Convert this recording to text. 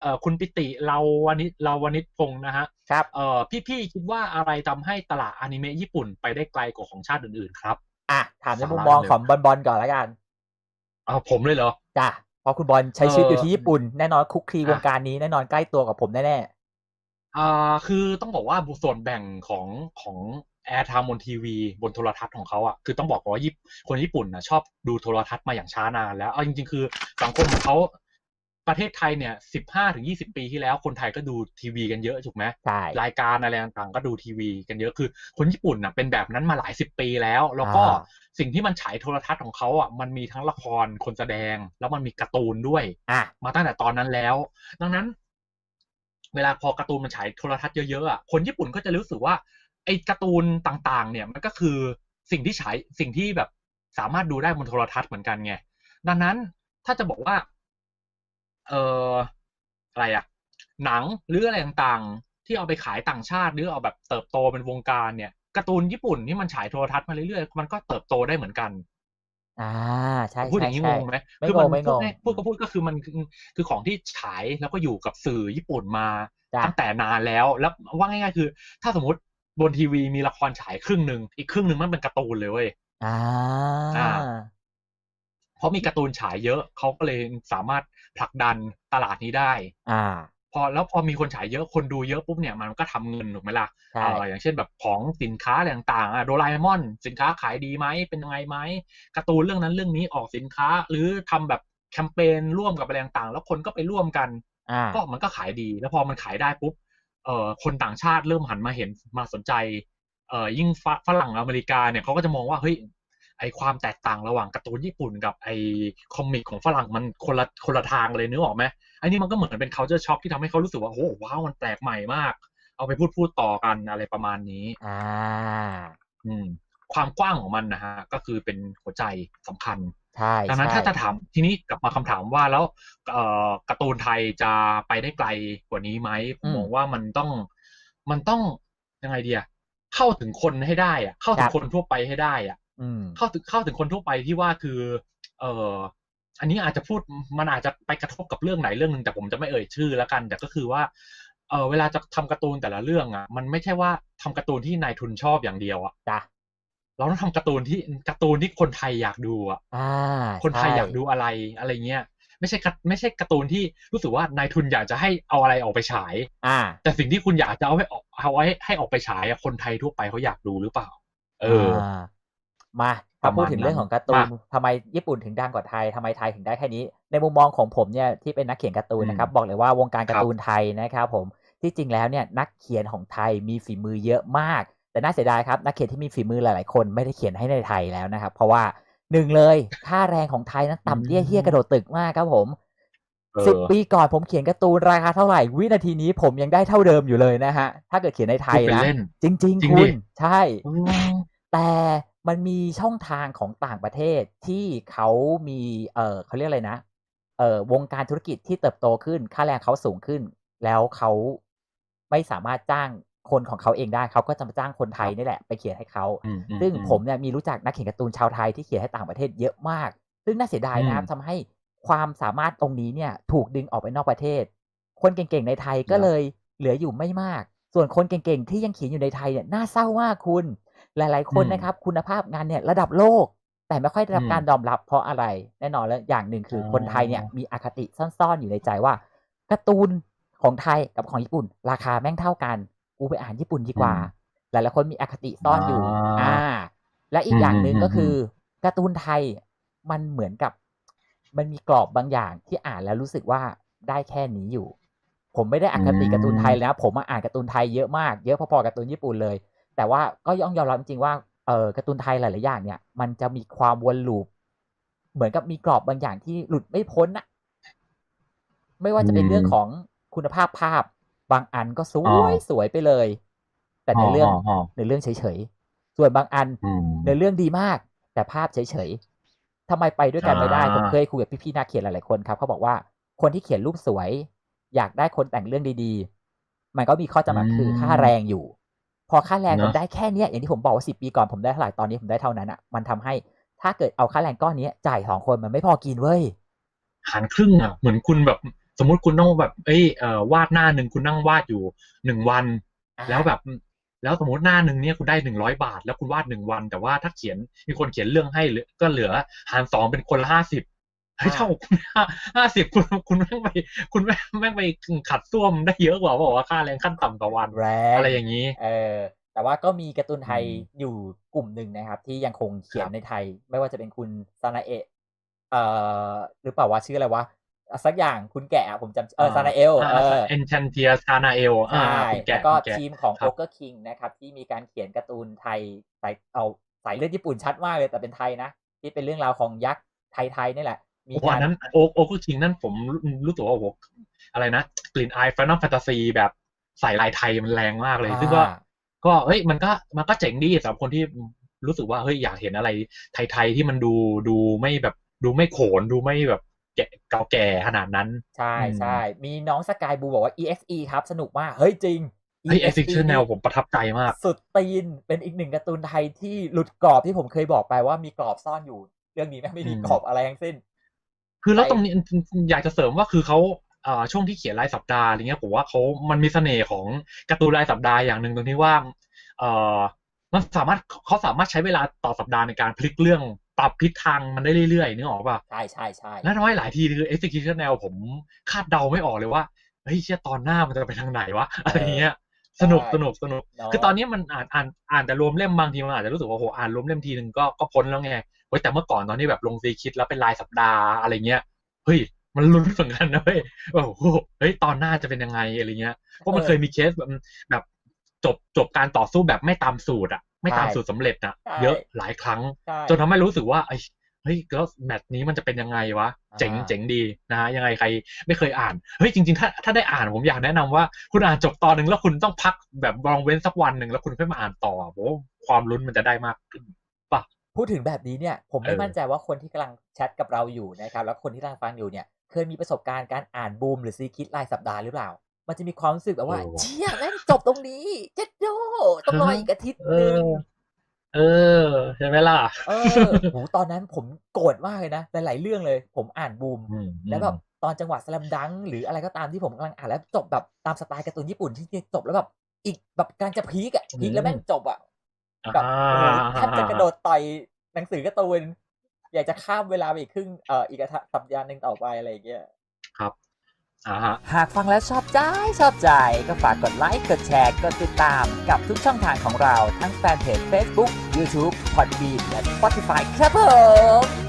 เอ่อคุณปิติเราวานิชเราวานิชพงศ์นะฮะครับเอ่อพี่ๆคิดว่าอะไรทำให้ตลาดอนิเมะญี่ปุ่นไปได้ไกลกว่าของชาติอื่นๆครับอะถามในสาระมุมมองเลยของบอลบอลก่อนละกันเอาผมเลยเหรอจ้ะเพราะคุณบอลใช้ชีวิตอยู่ที่เอ่อญี่ปุ่นแน่นอนคุกคลีอะวงการนี้แน่นอนใกล้ตัวกับผมแน่อ่าคือต้องบอกว่าส่วนแบ่งของของแอร์ไทม์บนทีวีบนโทรทัศน์ของเขาอะคือต้องบอกก่อนว่าญี่ปุ่นคนญี่ปุ่นนะชอบดูโทรทัศน์มาอย่างช้านานแล้วเอาจริงๆ คือสังคมของเขา ประเทศไทยเนี่ยสิบห้าถึงยี่สิบปีที่แล้ว คนไทยก็ดูทีวีกันเยอะถูกไหมๆใช่รายการอะไรต่างๆ ก็ดูทีวีกันเยอะคือ คนญี่ปุ่นน่ะเป็นแบบนั้นมาหลายสิบปีแล้ว แล้วก็อ่าสิ่งที่มันฉายโทรทัศน์ของเขาอะมันมีทั้งละครคนแสดง แล้วมันมีการ์ตูนด้วยอะมาตั้งแต่ตอนนั้นแล้ว ดังนั้น เวลาพอการ์ตูนมันฉายโทรทัศน์เยอะๆอะคนญี่ปุ่นก็จะรู้สึกว่าไอ้การ์ตูนต่างๆ เนี่ยมันก็คือสิ่งที่ฉายสิ่งที่แบบสามารถดูได้บนโทรทัศน์เหมือนกันไงดังนั้นถ้าจะบอกว่า เอ่ออะไรอะหนังหรืออะไรต่างๆ ที่เอาไปขายต่างชาติหรือเอาแบบเติบโตเป็นวงการเนี่ยการ์ตูนญี่ปุ่นที่มันฉายโทรทัศน์มาเรื่อยๆ มันก็เติบโตได้เหมือนกัน อ่าใช่พูดอใช่ย่างนี้งใช่งไหมไม่คืงมังไม่พูงดงง่ายพูดก็พูดก็คือมันคือคือของที่ฉายแล้วก็อยู่กับสื่อญี่ปุ่นมาจ้ะตั้งแต่นานแล้วแล้วว่าง่ายๆคือ ถ้าสมมติบนทีวีมีละครฉายครึ่งหนึ่งอีกครึ่งหนึ่งมันเป็นการ์ตูนเลยเว้ยอ่าอ่า เพราะมีการ์ตูนฉายเยอะเขาก็เลยสามารถผลักดันตลาดนี้ได้ อ่า พอแล้วพอมีคนฉายเยอะคนดูเยอะปุ๊บเนี่ยมันก็ทำเงินถูกไหมล่ะใช่เอ่ออย่างเช่นแบบของสินค้าอะไรต่างๆอะโดราเอมอน สินค้าขายดีไหมเป็นยังไงไหมการ์ตูนเรื่องนั้นเรื่องนี้ออกสินค้า หรือทำแบบแคมเปญร่วมกับอะไรต่างๆแล้วคนก็ไปร่วมกันอ่าก็มันก็ขายดีแล้วพอมันขายได้ปุ๊บเอ่อคนต่างชาติเริ่มหันมาเห็นมาสนใจเอ่อยิ่งฝฝรั่งอเมริกาเนี่ยเขาก็จะมองว่าเฮ้ย ไอความแตกต่างระหว่างการ์ตูนญี่ปุ่นกับไอคอมิกของฝรั่งมันคนละคนละทางเลยนึกออกไหมอันนี้มันก็เหมือนเป็น culture shock ที่ทำให้เขารู้สึกว่าโอ้โหว้าวมันแปลกใหม่มาก เอาไปพูดพูดต่อกันอะไรประมาณนี้อ่าอืมความกว้างของมันนะฮะก็คือเป็นหัวใจสำคัญใช่ดังนั้นใช่ถ้าจะถามทีนี้กลับมาคำถามว่าแล้วเอ่อการ์ตูนไทยจะไปได้ไกลกว่านี้ไหมผมมองว่ามันต้องมันต้องยังไงเดียเข้าถึงคนให้ได้อะเข้าถึงคนทั่วไปให้ได้อะอืม เข้าถึงเข้าถึงคนทั่วไปที่ว่าคือ เอ่ออันนี้อาจจะพูดมันอาจจะไปกระทบกับเรื่องไหนเรื่องหนึ่งแต่ผมจะไม่เอ่ยชื่อแล้วกัน แต่ก็คือว่าเออเวลาจะทำการ์ตูนแต่ละเรื่องอะ มันไม่ใช่ว่าทำการ์ตูนที่นายทุนชอบอย่างเดียวอะจ้ะเราต้องทำการ์ตูนที่การ์ตูนที่คนไทยอยากดูอะอ่าคนไทยใช่อยากดูอะไรอะไรเงี้ยไม่ใช่การไม่ใช่การ์ตูนที่รู้สึกว่านายทุนอยากจะให้เอาอะไรออกไปฉาย อ่า แต่สิ่งที่คุณอยากจะเอาให้ออกเอาไว้ให้ออกไปฉายอะคนไทยทั่วไปเขาอยากดูหรือเปล่า เออา มาถ้าพูดถึงประมาณนั้นเรื่องของการ์ตูนมาทำไมญี่ปุ่นถึงดังกว่าไทยทำไมไทยถึงได้แค่นี้ ในมุมมองของผมเนี่ยที่เป็นนักเขียนการ์ตูนนะครับ บอกเลยว่าวงการการ์ตูนไทยนะครับผมที่จริงแล้วเนี่ยนักเขียนของไทยมีฝีมือเยอะมาก แต่น่าเสียดายครับนักเขียนที่มีฝีมือหลาย ๆ คนไม่ได้เขียนให้ในไทยแล้วนะครับ เพราะว่าหนึ่งเลยค่าแรงของไทยนั้นต่ำเตี้ยเฮี้ยกระโดดตึกมากครับผมเออสิบปีก่อนผมเขียนการ์ตูนราคาเท่าไหร่ วินาทีนี้ผมยังได้เท่าเดิมอยู่เลยนะฮะ ถ้าเกิดเขียนในไทยพูดเป็นนะเล่นจริงจริๆงคุดิณใช่อืม แต่มันมีช่องทางของต่างประเทศที่เขามี เออเขาเรียกอะไรนะ เออวงการธุรกิจที่เติบโตขึ้น ค่าแรงเขาสูงขึ้น แล้วเขาไม่สามารถจ้างคนของเขาเองได้ เขาก็จะมาจ้างคนไทยนี่แหละไปเขียนให้เขาอืมอืซึ่งอืผมเนี่ยมีรู้จักนักเขียนการ์ตูนชาวไทยที่เขียนให้ต่างประเทศเยอะมาก ซึ่งน่าเสียดายนะครับอืมทำให้ความสามารถตรงนี้เนี่ย ถูกดึงออกไปนอกประเทศ คนเก่งๆในไทยก็ครับเลยเหลืออยู่ไม่มาก ส่วนคนเก่งๆที่ยังเขียนอยู่ในไทยเนี่ยน่าเศร้ามากคุณ หลาย ๆ คนอืมนะครับ คุณภาพงานเนี่ยระดับโลก แต่ไม่ค่อยได้รับอืมการยอมรับเพราะอะไร แน่นอนแล้วอย่างหนึ่งคือออคนไทยเนี่ยมีอคติซ่อนๆอยู่ในใจว่าการ์ตูนของไทยกับของญี่ปุ่น ราคาแม่งเท่ากัน กูไปอ่านญี่ปุ่นดีกว่า หลายๆคนมีอคติซ่อนอยู่ อ่าอ่าและอีกอย่างหนึ่งอืมก็คืออืมการ์ตูนไทยมันเหมือนกับ มันมีกรอบบางอย่างที่อ่านแล้วรู้สึกว่าได้แค่นี้อยู่ ผมไม่ได้อคติการ์ตูนไทยเลยนะผมมาอ่านการ์ตูนไทยเยอะมาก เยอะพอๆกับการ์ตูนญี่ปุ่นเลย แต่ว่าก็ย่องยอมรับจริงๆว่าเออการ์ตูนไทยหลายๆอย่างเนี่ย มันจะมีความวนลูป เหมือนกับมีกรอบบางอย่างที่หลุดไม่พ้นนะไม่ว่าจะเป็นอืมเรื่องของคุณภาพภาพ บางอันก็สอ๋วอยสวยไปเลย แต่ในเรื่องอ๋อในเรื่องเฉยๆส่วนบางอันอืมในเรื่องดีมาก แต่ภาพเฉยๆทำไมไปด้วยกันไม่ได้อ่าผมเคยคุยกับพี่ๆนักเขียนหลายๆคนครับเขาบอกว่าคนที่เขียนรูปสวย อยากได้คนแต่งเรื่องดี ๆ มันก็มีข้อจำกัดคือค่าแรงอยู่ พอค่าแรงมันได้แค่เนี้ยอย่างที่ผมบอกว่าสิปีก่อนผมได้เท่าไหร่ตอนนี้ผมได้เท่านั้นอะ มันทำให้ถ้าเกิดเอาค่าแรงก้อนนี้จ่ายสองคนมันไม่พอกินเว้ยหารครึ่งอะเหมือนคุณแบบ สมมุติคุณต้องแบบ เอ้ยเอ่อวาดหน้าหนึ่งคุณนั่งวาดอยู่หนึ่งวันอ่าแล้วแบบ แล้วสมมติหน้าหนึ่งเนี่ยคุณได้หนึ่งร้อยบาท แล้วคุณวาดหนึ่งวัน แต่ว่าถ้าเขียนมีคนเขียนเรื่องให้เหลือก็เหลือหารสองเป็นคนละห้าสิบ เฮ้ยเท่ากับคุณห้าสิบคุณคุณแม่งไปคุณแม่งแม่งไปขัดส้วมได้เยอะกว่าบอกว่าค่าแรงขั้นต่ำต่อวันแรงอะไรอย่างนี้ เออ แต่ว่าก็มีการ์ตูนไทยอืมอยู่กลุ่มหนึ่งนะครับ ที่ยังคงเขียนครับในไทย ไม่ว่าจะเป็นคุณซานาเอะเอ่อหรือเปล่าว่าชื่ออะไรวะอะสักอย่างคุณแกะอะผมจำเออซานาเอลเออเอนชันเทียซานาเอลใช่คุณแกะแล้วก็คุณแกะทีมของครัโอบเกอร์คิงนะครับ ที่มีการเขียนการ์ตูนไทยสายเอาสายเลือดญี่ปุ่นชัดมากเลยแต่เป็นไทยนะ ที่เป็นเรื่องราวของยักษ์ไทยๆนี่แหละ มีโอ้โหกาอัรนนั้นโอ๊กโอ๊กคิงนั่นผมรู้รู้สึกว่าโอ้โหอะไรนะ กลิ่นอายแฟนตาแฟนตาซีแบบใส่ลายไทยมันแรงมากเลยซึ่งก็อ่าก็เฮ้ยมันก็มันก็เจ๋งดีสำหรับคนที่รู้สึกว่าเฮ้ยอยากเห็นอะไร ไทยๆที่มันดูดูไม่แบบดูไม่โขนดูไม่แบบแก่เก่าแก่ขนาดนั้น ใช่อืมใช่มีน้องสกายบูบอกว่า exe ครับ สนุกมาก เฮ้ยจริงเฮ้ย EXE เอ็กซิคิแนลผมประทับใจมาก สุดตีนเป็นอีกหนึ่งการ์ตูนไทยที่หลุดกรอบที่ผมเคยบอกไปว่ามีกรอบซ่อนอยู่ เรื่องนี้แม่งไม่มีอืมกรอบอะไรทั้งสิ้น คือแล้วใช่ตรงนี้อยากจะเสริมว่าคือเขาเอ่อช่วงที่เขียนรายสัปดาห์อะไรเงี้ยผมว่าเขามันมีเสน่ห์ของการ์ตูนรายสัปดาห์อย่างหนึ่งตรงที่ว่าเอ่อมันสามารถเขาสามารถใช้เวลาต่อสัปดาห์ในการพลิกเรื่องปรับทิศทางมันได้เรื่อยๆนึกออกป่ะใช่ใช่ใช่แล้วทำให้หลายทีคือ execution แนวผมคาดเดาไม่ออกเลยว่าเฮ้ยเชี่ยตอนหน้ามันจะไปทางไหนวะอะไรเงี้ยสนุกสนุกสนุกเนาะคือตอนนี้มันอ่านอ่านอ่านแต่รวมเล่มบางทีมันอาจจะรู้สึกว่าโหอ่านรวมเล่มทีนึงก็ก็พ้นแล้วไง เฮ้ยแต่เมื่อก่อนตอนที่แบบลงซีคิดแล้วเป็นรายสัปดาห์อะไรเงี้ยเฮ้ยมันลุ้นเหมือนกันนะเว้ยว่าโอ้โหเฮ้ยตอนหน้าจะเป็นยังไงอะไรเงี้ยเพราะมันเคยมีเคสแบบแบบจบจบการต่อสู้แบบไม่ตามสูตรอะ ไม่ตามสูตรสำเร็จอะใช่เยอะหลายครั้งใช่จนทำให้รู้สึกว่าไอ้เฮ้ยแล้วแมตช์นี้มันจะเป็นยังไงวะ เจ๋งอ่าเจ๋งดีนะฮะยังไงใครไม่เคยอ่านเฮ้ยจริงๆ ถ้าถ้าได้อ่านผมอยากแนะนำว่า คุณอ่านจบตอนหนึ่งแล้วคุณต้องพักแบบลองเว้นสักวันหนึ่งแล้วคุณค่อยมาอ่านต่อผมว่าความลุ้นมันจะได้มากขึ้น พูดถึงแบบนี้เนี่ยผมไม่เออมั่นใจว่าคนที่กำลังแชทกับเราอยู่นะครับ แล้วคนที่กำลังฟังอยู่เนี่ย เคยมีประสบการณ์การอ่านบูมหรือซีคิดรายสัปดาห์หรือเปล่า มันจะมีความรู้สึกแบบว่าเออว่ะเชี่ยแม่งจบตรงนี้เจ็ดโดต้องรออีกอาทิตย์เอหนึงอเออใช่ไหมล่ะเออโหตอนนั้นผมโกรธมากเลยนะหลายๆเรื่องเลย ผมอ่านบูมอืมแล้วแบบตอนจังหวะสลัมดัง หรืออะไรก็ตามที่ผมกำลังอ่านแล้วจบแบบตามสไตล์การ์ตูนญี่ปุ่นที่จบแล้วแบบอีกแบบกำลังจะพีกอะพีกแล้วแม่งจบอะ แบบโอ้โหแทบจะกระโดดต่อยหนังสือการ์ตูนอยากจะข้ามเวลาไปอีกครึ่งเอ่ออีกอาทิตย์สัปดาห์หนึ่งต่อไปอะไรอย่างเงี้ยครับอ่าฮะหากฟังแล้วชอบใจชอบใจก็ฝากกดไลค์กดแชร์กดติดตามกับทุกช่องทางของเราทั้งแฟนเพจ Facebook YouTube Podbean และ Spotify ครับผม